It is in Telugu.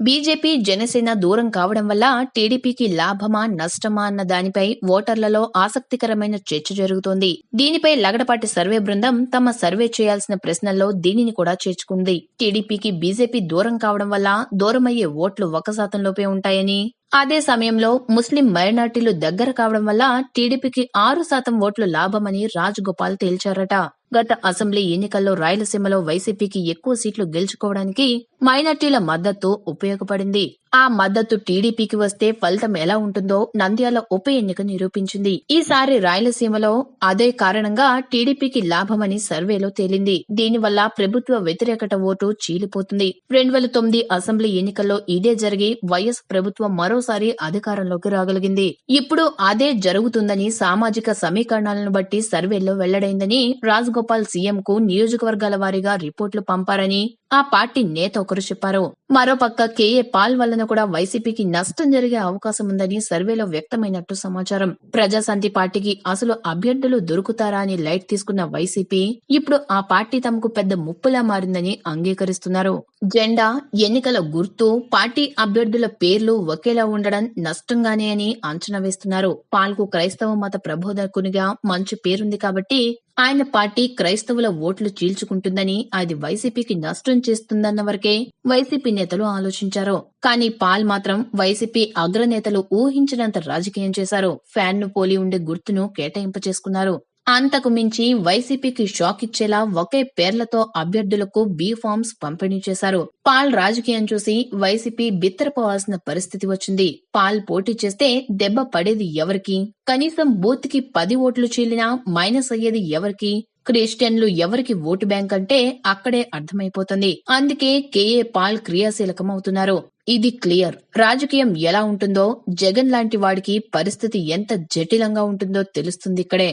బీజేపీ జనసేన దూరం కావడం వల్ల టీడీపీకి లాభమా నష్టమా అన్న దానిపై ఓటర్లలో ఆసక్తికరమైన చర్చ జరుగుతోంది. దీనిపై లగడపాటి సర్వే బృందం తమ సర్వే చేయాల్సిన ప్రశ్నల్లో దీనిని కూడా చేర్చుకుంది. టీడీపీకి బీజేపీ దూరం కావడం వల్ల దూరమయ్యే ఓట్లు ఒక శాతంలోపే ఉంటాయని అదే సమయంలో ముస్లిం మైనార్టీలు దగ్గర కావడం వల్ల టీడీపీకి ఆరు శాతం ఓట్లు లాభమని రాజగోపాల్ తేల్చారట. గత అసెంబ్లీ ఎన్నికల్లో రాయలసీమలో వైసీపీకి ఎక్కువ సీట్లు గెలుచుకోవడానికి మైనార్టీల మద్దతు ఉపయోగపడింది. ఆ మద్దతు టీడీపీకి వస్తే ఫలితం ఎలా ఉంటుందో నంద్యాల ఉప ఎన్నిక నిరూపించింది. ఈసారి రాయలసీమలో అదే కారణంగా టీడీపీకి లాభమని సర్వేలో తేలింది. దీనివల్ల ప్రభుత్వ వ్యతిరేకత ఓటు చీలిపోతుంది. రెండు వేల తొమ్మిది అసెంబ్లీ ఎన్నికల్లో ఇదే జరిగి వైఎస్ ప్రభుత్వం మరోసారి అధికారంలోకి రాగలిగింది. ఇప్పుడు అదే జరుగుతుందని సామాజిక సమీకరణాలను బట్టి సర్వేలో వెల్లడైందని రాజగోపాల్ సీఎం కు నియోజకవర్గాల వారీగా రిపోర్టులు పంపారని ఆ పార్టీ నేత ఒకరు చెప్పారు. మరోపక్క కేఏ పాల్ వలన కూడా వైసీపీకి నష్టం జరిగే అవకాశం ఉందని సర్వేలో వ్యక్తమైనట్టు సమాచారం. ప్రజాశాంతి పార్టీకి అసలు అభ్యర్థులు దొరుకుతారా అని లైట్ తీసుకున్న వైసీపీ ఇప్పుడు ఆ పార్టీ తమకు పెద్ద ముప్పులా మారిందని అంగీకరిస్తున్నారు. జెండా ఎన్నికల గుర్తు పార్టీ అభ్యర్థుల పేర్లు ఒకేలా ఉండడం నష్టంగానే అని అంచనా వేస్తున్నారు. పాల్కు క్రైస్తవ మత ప్రబోధకునిగా మంచి పేరుంది కాబట్టి ఆయన పార్టీ క్రైస్తవుల ఓట్లు చీల్చుకుంటుందని అది వైసీపీకి నష్టం చేస్తుందన్న వరకే వైసీపీ నేతలు ఆలోచించారు. కానీ పాల్ మాత్రం వైసీపీ అగ్రనేతలు ఊహించినంత రాజకీయం చేశారు. ఫ్యాన్ను పోలి ఉండే గుర్తును కేటాయింప చేసుకున్నారు అంతకు మించి వైసీపీకి షాక్ ఇచ్చేలా ఒకే పేర్లతో అభ్యర్థులకు బీ ఫార్మ్స్ పంపిణీ చేశారు. పాల్ రాజకీయం చూసి వైసీపీ బిత్తరపోవాల్సిన పరిస్థితి వచ్చింది. పాల్ పోటీ చేస్తే దెబ్బ పడేది ఎవరికి? కనీసం బూత్కి పది ఓట్లు చీలినా మైనస్ అయ్యేది ఎవరికి? క్రిస్టియన్లు ఎవరికి ఓటు బ్యాంక్ అంటే అక్కడే అర్థమైపోతుంది. అందుకే కేఏ పాల్ క్రియాశీలకం అవుతున్నారు ఇది క్లియర్. రాజకీయం ఎలా ఉంటుందో జగన్ లాంటి వాడికి పరిస్థితి ఎంత జటిలంగా ఉంటుందో తెలుస్తుంది ఇక్కడే.